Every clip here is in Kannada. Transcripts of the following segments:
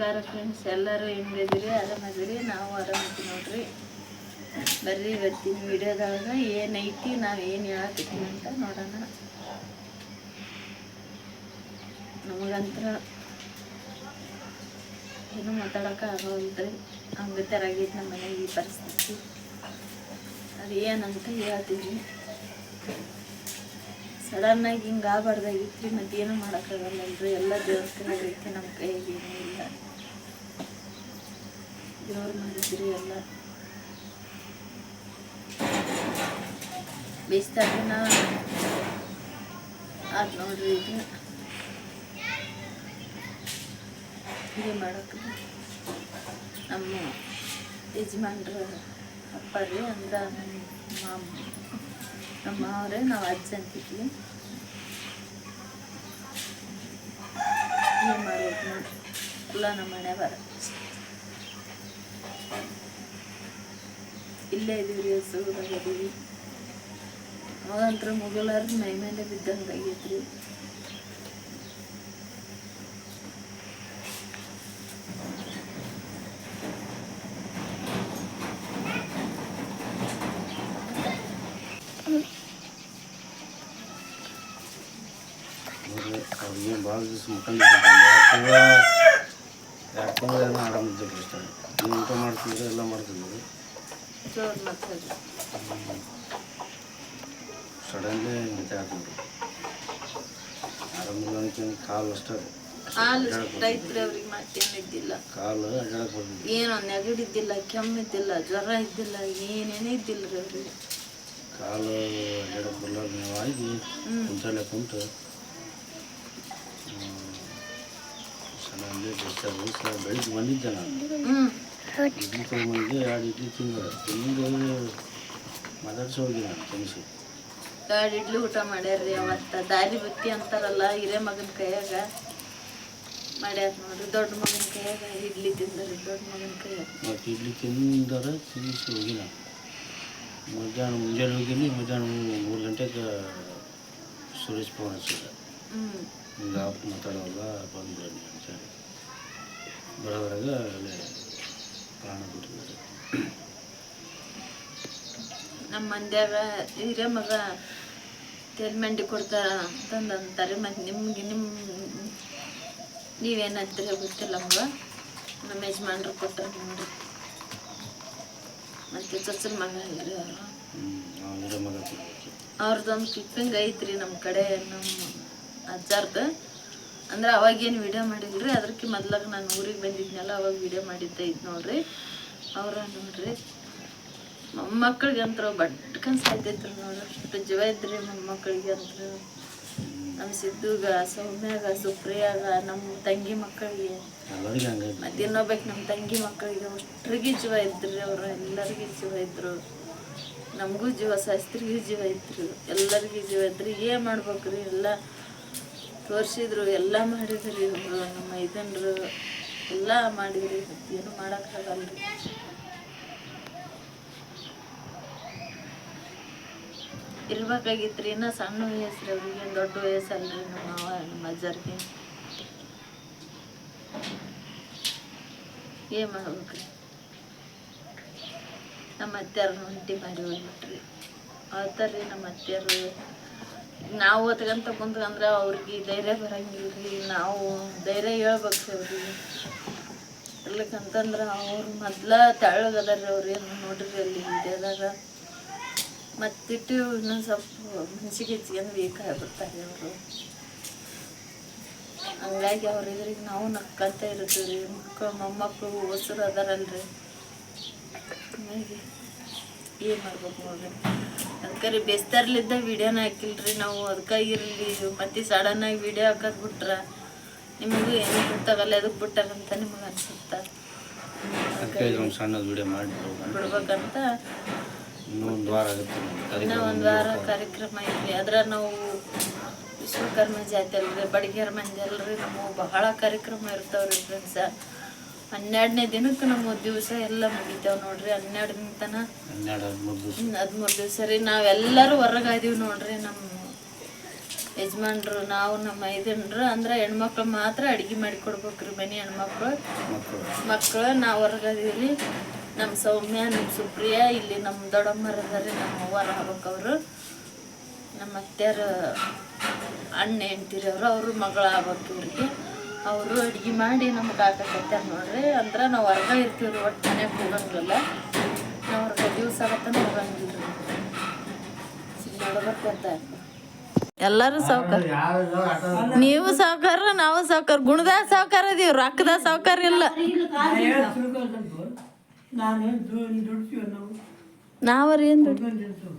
ನಮಸ್ಕಾರ ಫ್ರೆಂಡ್ಸ್ ಎಲ್ಲರೂ ಹೆಂಗಿದ್ದೀರಿ? ಆರಾಮದಿರಿ ನಾವು ಆರಾಮಿದ್ದೀವಿ ನೋಡ್ರಿ. ಬರ್ರಿ ಇವತ್ತಿನ ವಿಡಿಯೋದಾಗ ಏನೈತಿ ನಾವು ಏನು ಹೇಳಕತ್ತೀವಿ ಅಂತ ನೋಡೋಣ. ನಮಗಂತ್ರ ಏನು ಮಾತಾಡೋಕೆ ಆಗೋಲ್ರಿ. ಹಂಗೆ ತೆರಾಗೈತಿ ನಮ್ಮ ಮನೆಗೆ ಈ ಪರಿಸ್ಥಿತಿ. ಅದು ಏನಂತ ಹೇಳ್ತೀವಿ ಸಡನ್ನಾಗಿ ಹಿಂಗೆ ಆಗಬಾರ್ದಾಗಿತ್ತು ರೀ ಮತ್ತೇನು ಮಾಡೋಕ್ಕಾಗಲ್ಲಲ್ರಿ ಎಲ್ಲ ದೇವಸ್ಥಾನ ಐತಿ ನಮ್ಮ ಕೈಗೆ ಏನೂ ಇಲ್ಲ. ದೇವ್ರು ಮಾಡಿದ್ರಿ ಎಲ್ಲ. ಬೇಯಿಸ್ದಾಗ ಆತು ನೋಡ್ರಿ ಇದು. ಹೀಗೆ ಮಾಡೋಕೆ ನಮ್ಮ ಯಜಮಾನ್ರ ಅಪ್ಪ ರೀ ಅಂದ್ರೆ ನಮ್ಮ ಮಾಮ. ನಮ್ಮ ಮಾವರೇ ನಾವು ಅಜ್ಜ ಅಂತಿದ್ವಿ. ಏನು ಮಾಡ್ಬೇಕು ನೋಡ್ರಿ ಎಲ್ಲ ನಮ್ಮ ಮನೆ ಬರ ಇಲ್ಲೇ ಇದೀವಿ ರೀ ಹಸುದಾಗ ಇದೀವಿ ಅವಾಗಂತ್ರ ಮುಗಲಾರ ಮೈ ಮೇಲೆ ಬಿದ್ದಂಗೆ ಆಗೈತ್ರಿ ಭಾಳ ದಿವಸ ಮುಖಂಡಿದ್ದಾರೆ ಎರಡು ತಿಂಗಳು ಏನೋ ಆರಾಮಿದ್ದಿಲ್ಲ ಅಷ್ಟೇ. ನೀವು ಊಟ ಮಾಡ್ತಿದ್ರು ಎಲ್ಲ ಮಾಡ್ತಿದ್ರು ಸಡನ್ಲಿ ನಿಂತೆ ಆಗ್ತಿದ್ರು ಆರಾಮಿಲ್ಲ ಅಂತ ಕಾಲು ಅಷ್ಟೇ. ಕಾಲು ಅಡ್ಡಾಡಕ್ಕೆ ಬರ್ತಿದ್ವಿ ಏನು ನೆಗಡಿದ್ದಿಲ್ಲ ಕೆಮ್ಮಿದ್ದಿಲ್ಲ ಜ್ವರ ಇದ್ದಿಲ್ಲ ಏನೇನೇ ಇದ್ದಿಲ್ಲ ರೀ ಅವ್ರಿಗೆ. ಕಾಲು ಅಡ್ಡಾಡಕ್ಕೆ ಬರ್ಲಾರ್ದು ನೀವು ಆಗಿ. ಕುಂತಲ್ಲೇ ಕುಂತು ಬೆಳಿಗ್ಗೆ ಬಂದಿದ್ದೆ ನಾನು ಇಡ್ಲಿ ತೊಗೊಂಬಂದು ಎರಡು ಇಡ್ಲಿ ತಿಂದು ತಿಂದು ಮಾತಾಡ್ಸಿ ಹೋಗಿ ನಾನು ಎರಡು ಇಡ್ಲಿ ಊಟ ಮಾಡ್ಯಾರ್ರಿ ಅವತ್ತ. ದಾರಿ ಬತ್ತಿ ಅಂತಾರಲ್ಲ ಹಿರೇ ಮಗನ ಕೈಯಾಗ. ಮಾಡ್ಯಾರ ನೋಡ್ರಿ ದೊಡ್ಡ ಮಗನ ಕೈಯಾಗ ಇಡ್ಲಿ ತಿಂದ್ರಿ ದೊಡ್ಡ ಮಗನ ಕೈಯಾಗ. ಮತ್ತು ಇಡ್ಲಿ ತಿಂದರೆ ತಿನ್ನಿಸಿ ಹೋಗಿ ನಾನು ಮಧ್ಯಾಹ್ನ ಮುಂಜಾನೆ ಹೋಗಿನಿ ಮಧ್ಯಾಹ್ನ ಮೂರು ಗಂಟೆಗೆ ಸುರೇಶ್ ಪವನ್ ಹಚ್ಚಿದ. ಹ್ಞೂ ಹಿಂಗೆ ಮಾತಾಡುವಾಗ ಬಂದು ಸರಿ ಬರೋದ್ರಾಗ ಅಲ್ಲೇ ಪ್ರಾಣ ಬಿಟ್ಟಿದ್ದಾರೆ ನಮ್ಮ ಮಂದ್ಯಾಗ ಹಿರಿಯ ಮಗ ತೆಲ್ಮಂಡಿ ಕೊಡ್ತಾರ ಅಂತಂದು ಅಂತಾರೆ ಮತ್ತು ನಿಮ್ಗೆ ನಿಮ್ಮ ನೀವೇನಂತೀರ ಗೊತ್ತಿಲ್ಲ ಮಗ? ನಮ್ಮ ಯಜಮಾನ್ರು ಕೊಟ್ಟಾರ ನೋಡ್ರಿ ಮತ್ತು ಚೊಚ್ಚಲ ಮಗ ಇಲ್ರಿ ಅವರು. ಅವ್ರದ್ದೊಂದು ಕಿಪ್ಪಿಂಗ್ ಐತ್ರಿ ನಮ್ಮ ಕಡೆ. ನಮ್ಮ ಅಜ್ಜಾರ್ದು. ಅಂದ್ರೆ ಅವಾಗೇನು ವಿಡಿಯೋ ಮಾಡಿಲ್ರಿ? ಅದಕ್ಕೆ ಮೊದ್ಲಾಗ ನಾನು ಊರಿಗೆ ಬಂದಿದ್ನಲ್ಲ ಅವಾಗ ವಿಡಿಯೋ ಮಾಡಿದ್ದೆ ಇದು ನೋಡ್ರಿ. ಅವ್ರ ನೋಡ್ರಿ. ಮೊಮ್ಮಕ್ಕಳಿಗೆ ಅಂತ ಬಟ್ಕನ್ ಸಾಯ್ತೈತ್ರಿ ನೋಡ್ರಿ. ಅಷ್ಟು ಜೀವ ಇದ್ರಿ ಮೊಮ್ಮಕ್ಕಳಿಗೆ ಅಂತ ನಮ್ಮ ಸಿದ್ದುಗ ಸೌಮ್ಯಾಗ ಸುಪ್ರಿಯಾಗ ನಮ್ಮ ತಂಗಿ ಮಕ್ಕಳಿಗೆ. ಮತ್ತೆ ಇನ್ನೊಬ್ಬಕ್ಕೆ ನಮ್ಮ ತಂಗಿ ಮಕ್ಕಳಿಗೆ ಅಷ್ಟ್ರಿಗೆ ಜೀವ ಇದ್ರಿ ಅವ್ರು ಎಲ್ಲರಿಗೂ ಜೀವ ಇದ್ರು. ನಮಗೂ ಜೀವ ಶಾಸ್ತ್ರಿಗೂ ಜೀವ ಇದ್ರು. ಎಲ್ಲರಿಗೂ ಜೀವ ಇದ್ರಿ. ಏನು ಮಾಡ್ಬೇಕ್ರಿ? ಎಲ್ಲ ತೋರಿಸಿದ್ರು ಎಲ್ಲ ಮಾಡಿದ್ರಿ ನಮ್ಮ ಮೈದನ್ರು ಎಲ್ಲ ಮಾಡಿದ್ರಿ. ಏನು ಮಾಡೋಕ್ಕಾಗಲ್ರಿ. ರೀ ಇನ್ನ ಸಣ್ಣ ವಯಸ್ಸ್ರಿ ಅವ್ರಿಗೆ. ದೊಡ್ಡ ವಯಸ್ಸಲ್ರಿ ನಮ್ಮ ಮಾವ, ನಮ್ಮ ಅಜ್ಜರಿಗೆ. ಏನು ಮಾಡ್ಬೇಕ್ರಿ? ನಮ್ಮ ಅತ್ತೆಯವ್ರನ್ನ ಒಂಟಿ ಮಾಡಿ ಹೋಗ್ಬಿಟ್ರಿ. ಅವತ್ತರ್ರಿ ನಮ್ಮ ಅತ್ತೆಯರು ನಾವು ಹೊತ್ಕಂತ ಕುಂತ್ಕಂದ್ರೆ ಅವ್ರಿಗೆ ಧೈರ್ಯ ಬರಂಗಿಲ್ರಿ. ನಾವು ಧೈರ್ಯ ಹೇಳ್ಬೇಕು ಅವ್ರಿಗೆ. ಇರ್ಲಿಕ್ಕಂತಂದ್ರೆ ಅವ್ರು ಮೊದ್ಲ ತೆಳ್ಳಗದಾರ್ರಿ ಅವ್ರು ಏನು ನೋಡ್ರಿ ಅಲ್ಲಿ ವಿಡಿಯೋದಾಗ ಮತ್ತಿಟ್ಟು ಇನ್ನೊಂದು ಸ್ವಲ್ಪ ಮನ್ಸಿಗೆ ಹೆಚ್ಚಿಗೆ ವೀಕ್ ಆಗಿಬಿಡ್ತಾರೆ ಅವರು. ಹಂಗಾಗಿ ಅವ್ರ ಇದ್ರಿಗೆ ನಾವು ನಕ್ಕಂತ ಇರ್ತೀವಿ ಮಕ್ಕಳು ಮೊಮ್ಮಕ್ಕಳು ಹೊಸರು ಅದಾರಲ್ರಿ ಹಂಗಾಗಿ ಏನು ಮಾಡ್ಬೇಕು ನೋಡ್ರಿ ಅದಕ್ಕೆ ರೀ ಬೇಸ್ತಾರ್ಲಿದ್ದ ವಿಡಿಯೋನ ಹಾಕಿಲ್ರಿ ನಾವು ಅದಕ್ಕೆ ಇರಲಿ ಮತ್ತೆ ಸಡನ್ನಾಗಿ ವಿಡಿಯೋ ಹಾಕೋದು ಬಿಟ್ರೆ ನಿಮಗೂ ಏನು ಗೊತ್ತಾಗಲ್ಲ ಅದಕ್ಕೆ ಬಿಟ್ಟಾರಂತ ನಿಮಗೆ ಅನ್ಸುತ್ತೆ? ಬಿಡ್ಬೇಕಂತ. ಇನ್ನೂ ಒಂದು ವಾರ ಆಗುತ್ತೆ ಒಂದು ವಾರ ಕಾರ್ಯಕ್ರಮ ಐತಿ ಅದ್ರ ನಾವು ವಿಶ್ವಕರ್ಮ ಜಾತಿ ಅಲ್ರಿ ಬಡಿಗೇರ್ ಮಂದಿ ಅಲ್ರಿ ನಮ್ಮ ಬಹಳ ಕಾರ್ಯಕ್ರಮ ಇರ್ತಾವ್ರಿ ಫ್ರೆಂಡ್ಸ ಹನ್ನೆರಡನೇ ದಿನಕ್ಕೆ ನಮ್ಮ ದಿವಸ ಎಲ್ಲ ಮುಗಿತಾವ್ ನೋಡ್ರಿ. ಹನ್ನೆರಡು ದಿನ ತನ ಹದಿಮೂರು ದಿವಸ ರೀ. ನಾವೆಲ್ಲರೂ ಹೊರಗಾದೀವಿ ನೋಡ್ರಿ ನಮ್ಮ ಯಜಮಾನ್ರು ನಾವು ನಮ್ಮ ಐದನ್ರು ಅಂದ್ರೆ ಹೆಣ್ಮಕ್ಳು ಮಾತ್ರ ಅಡುಗೆ ಮಾಡಿ ಕೊಡ್ಬೇಕ್ರಿ ಮನೆ ಹೆಣ್ಮಕ್ಳು. ಮಕ್ಕಳು ನಾವು ರೀ. ನಮ್ಮ ಸೌಮ್ಯ ನಮ್ಮ ಸುಪ್ರಿಯ ಇಲ್ಲಿ ನಮ್ಮ ದೊಡ್ಡಮ್ಮರ ಅದಾರಿ ನಮ್ಮ ಅವ್ವಾರ ಆಗ್ಬೇಕವ್ರು ನಮ್ಮ ಅತ್ತೆಯರು ಅಣ್ಣ ಹೆಂಡ್ತಿರವ್ರು ಅವರು ಮಗಳಾಗ್ಬೇಕು ಮಗಳ ಆಗ್ಬೇಕು ಇವ್ರಿಗೆ. ಅವರು ಅಡ್ಗೆ ಮಾಡಿ ನಮ್ಗೆ ಹಾಕಕತ್ತಾರ ನೋಡ್ರಿ. ಅಂದ್ರೆ ನಾವು ಹೊರಗೆ ಇರ್ತೀವಿ ರೀ ಒಟ್ಟು ಮನೆಗೆ ಹೋಗಂಗಿಲ್ಲ ನಾವು ಹೊರಗೆ ದಿವಸ ಆಗತ್ತೆ ಹೋಗಂಗಿಲ್ಲ ಎಲ್ಲರೂ ಸಾವ್ಕಾರ. ನೀವು ಸಾವುಕಾರ, ನಾವು ಸಾವುಕಾರ. ಗುಣದ ಸಾವುಕಾರ ಅದೀವಿ ರೊಕ್ಕದ ಸಾವುಕಾರ ಇಲ್ಲ. ನಾವ್ರಿ ಏನ್ ದುಡ್ಡು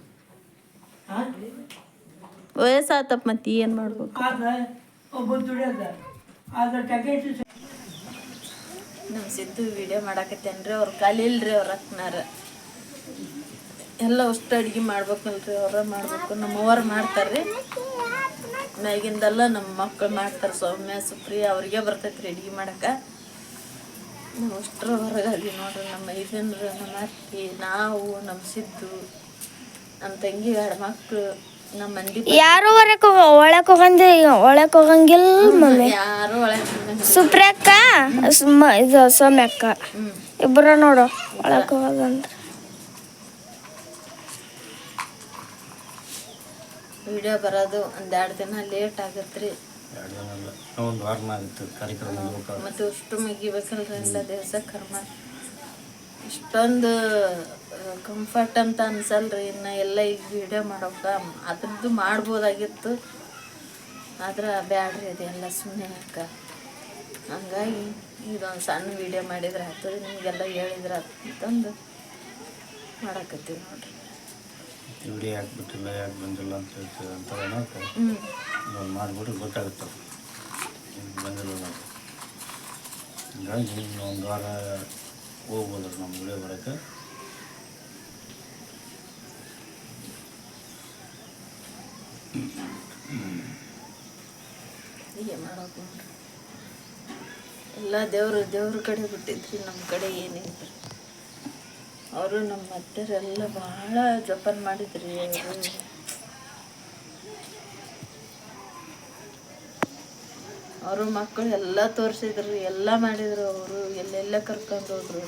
ವಯಸ್ಸಾತಪ್ಪ ಮತ್ತೆ ಏನ್ ಮಾಡ್ಬೇಕು? ನಮ್ಮ ಸಿದ್ದು ವಿಡಿಯೋ ಮಾಡಾಕತ್ತೇನ್ರಿ, ಅವ್ರು ಕಲಿಲ್ರಿ ಅವ್ರ ಅಕ್ಕನಾರ ಎಲ್ಲ ಅಷ್ಟು ಅಡ್ಗೆ ಮಾಡ್ಬೇಕಲ್ರಿ, ಅವ್ರ ಮಾಡ್ಬೇಕು, ನಮ್ಮವ್ರು ಮಾಡ್ತಾರೆ ಮ್ಯಾಗಿಂದೆಲ್ಲ ನಮ್ಮ ಮಕ್ಕಳು ಮಾಡ್ತಾರೆ ಸೌಮ್ಯ, ಸುಪ್ರಿಯ, ಅವ್ರಿಗೆ ಬರ್ತೈತ್ರಿ ಅಡ್ಗೆ ಮಾಡಕ. ನಾವು ಅಷ್ಟರ ಹೊರಗಾಗಿ ನೋಡ್ರಿ, ನಮ್ಮ ಐದನ್ರು ನಮ್ಮ ಅತ್ತಿ ನಾವು, ನಮ್ಮ ಸಿದ್ದು, ನಮ್ಮ ತಂಗಿ ಎರಡು ಮಕ್ಕಳು ಯಾರು ಹೊರಕ್ ಒಳಕ್ ಹೋಗಂದಿ ಒಳಕ್ ಹೋಗಂಗಿಲ್ಲ ಮಮ್ಮಿ. ಯಾರು ಒಳಗೆ ಬಂದಂಗಿಲ್ಲ. ಸುಪ್ರಕ್ಕ ಸುಮ್ಮ ಇದು ಸೌಮ್ಯಕ್ಕ. ಇಬ್ಬರ ನೋಡು ಒಳಕ್ ಹೋಗಂದ್ರ. ವಿಡಿಯೋ ಬರೋದು ಒಂದೆರಡು ದಿನ ಲೇಟ್ ಆಗತ್ರಿ. ಎರಡು ಒಂದು ವಾರ ಆಗಿತ್ತು ಕಾರ್ಯಕ್ರಮ ಮತ್ತೆ ಮತ್ತು ಅಷ್ಟು ಮುಗಿಬೇಕಲ್ರಿ ಎಲ್ಲ ದಿವಸ ಕರ್ಮ. ಇಷ್ಟೊಂದು ಕಂಫರ್ಟ್ ಅಂತ ಅನ್ಸಲ್ರಿ ಇನ್ನು ಎಲ್ಲ ಈಗ ವಿಡಿಯೋ ಮಾಡೋಕ ಅದ್ರದ್ದು ಮಾಡ್ಬೋದಾಗಿತ್ತು. ಆದ್ರೆ ಬ್ಯಾಡ್ರಿ ಅದೆಲ್ಲ ಸುಮ್ಮನೆ ಅಕ್ಕ ಹಂಗಾಗಿ ಇದೊಂದು ಸಣ್ಣ ವಿಡಿಯೋ ಮಾಡಿದ್ರೆ ಆಗ್ತದೆ ನಿಮಗೆಲ್ಲ ಹೇಳಿದ್ರೆ ಅಂತಂದು ಮಾಡಕತ್ತೀವಿ ನೋಡ್ರಿ. ವಿಡಿಯೋ ಯಾಕೆ ಬಿಟ್ಟಿಲ್ಲ ಯಾಕೆ ಬಂದಿಲ್ಲ ಅಂತ ಹೇಳ್ತೀವಿ ಅಂತ ಮಾಡಿಬಿಟ್ರೆ ಗೊತ್ತಾಗುತ್ತೆ. ಬಂದಿಲ್ಲ ಹಿಂಗಾಗಿ ಒಂದು ವಾರ ಹೋಗ್ಬೋದ್ರಿ ನಮ್ಮ ವಿಡಿಯೋ ಬರೋಕ್ಕೆ. ಹೀಗೆ ಮಾಡೋದು ಎಲ್ಲ ದೇವರು, ದೇವ್ರ ಕಡೆ ಬಿಟ್ಟಿದ್ರಿ ನಮ್ಮ ಕಡೆ ಏನಿಲ್ಲ ಅವರು ನಮ್ಮ ಅತ್ತೆರೆಲ್ಲ ಭಾಳ ಜೋಪಾನ ಮಾಡಿದ್ರಿ. ಅವರು ಅವರು ಮಕ್ಕಳು ಎಲ್ಲ ತೋರಿಸಿದ್ರು, ಎಲ್ಲ ಮಾಡಿದ್ರು ಅವರು. ಎಲ್ಲೆಲ್ಲ ಕರ್ಕೊಂಡು ಹೋದ್ರು?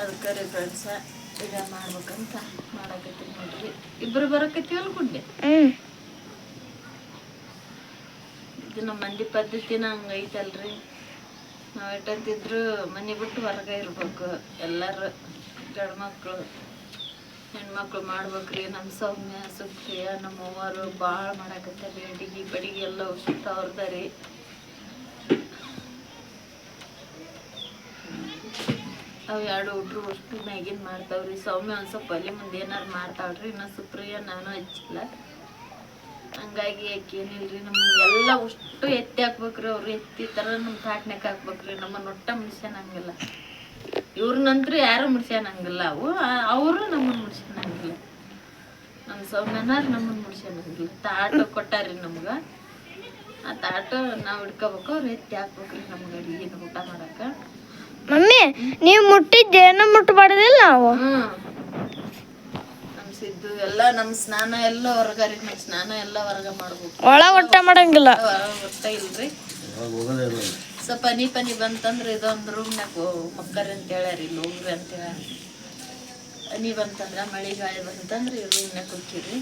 ಅದಕ್ಕೆ ರೀ ಫ್ರೆಂಡ್ಸ ಈಗ ಮಾಡ್ಬೇಕಂತ ಮಾಡಕತ್ತೀವಿ ನೋಡ್ರಿ. ಇಬ್ಬರು ಬರಕತ್ತೀವಲ್ಲ ಗುಡ್ಡೆ ಇದು ನಮ್ಮ ಮಂದಿ ಪದ್ಧತಿನ ಹಂಗೈತಲ್ರಿ. ನಾವು ಎಟ್ಟಂತಿದ್ರು ಮನೆ ಬಿಟ್ಟು ಹೊರಗೆ ಇರ್ಬೇಕು. ಎಲ್ಲರೂ ಗಂಡು ಮಕ್ಕಳು ಹೆಣ್ಮಕ್ಳು ಮಾಡ್ಬೇಕ್ರಿ. ನಮ್ಮ ಸೌಮ್ಯ ಸುಪ್ರಿಯ ನಮ್ಮ ಅವ್ವರು ಭಾಳ ಮಾಡಾಕತ್ತಾರೆ. ಅಡಿಗೆ ಬಡಿಗೆ ಎಲ್ಲ ಉಷ್ಣ ಅವ್ರದ ಅವು ಎರಡು ಹುಡ್ರು ಅಷ್ಟು ಮ್ಯಾಗಿನ್ ಮಾಡ್ತಾವ್ರಿ. ಸೌಮ್ಯ ಒಂದು ಸ್ವಲ್ಪ ಅಲ್ಲಿ ಮುಂದೆ ಏನಾರು ಮಾಡ್ತಾಳ್ರಿ ಇನ್ನು ಸುಪ್ರಿಯ ನಾನು ಹಚ್ಚಿಲ್ಲ. ಹಂಗಾಗಿ ಆಕೆ ಏನಿಲ್ರಿ, ನಮ್ಗೆ ಎಲ್ಲ ಅಷ್ಟು ಎತ್ತಿ ಹಾಕ್ಬೇಕ್ರಿ ಅವ್ರು. ಎತ್ತಿ ಥರ ನಮ್ಮ ತಾಟ್ನಾಗ ಹಾಕ್ಬೇಕ್ರಿ. ನಮ್ಮನ್ನು ಒಟ್ಟ ಮುಡ್ಸ್ಯಾನಂಗಿಲ್ಲ. ಇವ್ರನ್ನಂತೂ ಯಾರು ಮುಡ್ಸ್ಯಾನಂಗಿಲ್ಲ ಅವು. ಅವರು ನಮ್ಮನ್ನು ಮುಡ್ಸ್ಯಾನಂಗಿಲ್ಲ. ನಮ್ಮ ಸೌಮ್ಯನಾರು ನಮ್ಮನ್ನು ಮುಡ್ಸ್ಯಾನಂಗಿಲ್ಲ. ತಾಟ ಕೊಟ್ಟಾರಿ ನಮ್ಗೆ. ಆ ತಾಟ ನಾವು ಹಿಡ್ಕೋಬೇಕು, ಅವ್ರು ಎತ್ತಿ ಹಾಕ್ಬೇಕ್ರಿ ನಮ್ಗೆ ಅಡಿಗೆ ಊಟ ಮಾಡಕ್ಕೆ ಮಮ್ಮಿ ನೀವು ಮುಟ್ಟಿದ್ದೇನು ಮುಟ್ಟಬಾರ್ದಿಲ್ಲ ನಾವು? ಸಿದ್ದು ಎಲ್ಲ ನಮ್ಮ ಸ್ನಾನ ಎಲ್ಲ ಹೊರಗಾರಿ ನಮ್ಮ ಸ್ನಾನ ಎಲ್ಲ ಹೊರಗ ಮಾಡ್ಬೇಕು. ಒಳ ಊಟ ಮಾಡಂಗಿಲ್ಲ. ಒಟ್ಟ ಇಲ್ರಿ. ಸೊ ಪನಿ ಪನಿ ಬಂತಂದ್ರೆ ಇದೊಂದು ರೂಮ್ನಾಗ ಮಕ್ಕರಿ ಅಂತ ಹೇಳ್ಯಾರಿ ಇಲ್ಲಿ ಹೋಗ್ರಿ ಅಂತ ಹೇಳ್ಯಾರಿ. ಪನಿ ಬಂತಂದ್ರೆ ಮಳೆ ಗಾಳಿ ಬಂತಂದ್ರೆ ಈ ರೂಮ್ನಾಗ ಮಾಡ್ಬೇಕು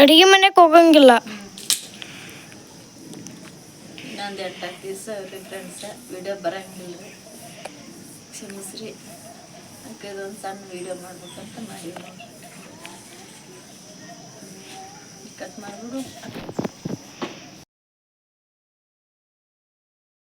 ಅಡಿಗೆ ಮನೆಗ್ ಹೋಗಂಗಿಲ್ಲ. ಇನ್ನೊಂದು ಎಂಟತ್ತು ದಿವಸ ಅವ್ರಿ ಫ್ರೆಂಡ್ಸ ವೀಡಿಯೋ ಬರಂಗಿಲ್ಲ ರೀ ಕ್ಷಮಿಸ್ರಿ. ಅದಕ್ಕೆ ಇದೊಂದು ಸಣ್ಣ ವಿಡಿಯೋ ಮಾಡ್ಬೇಕಂತ ಮಾಡಿ ಕಟ್ ಮಾಡ್ಬಿಡು.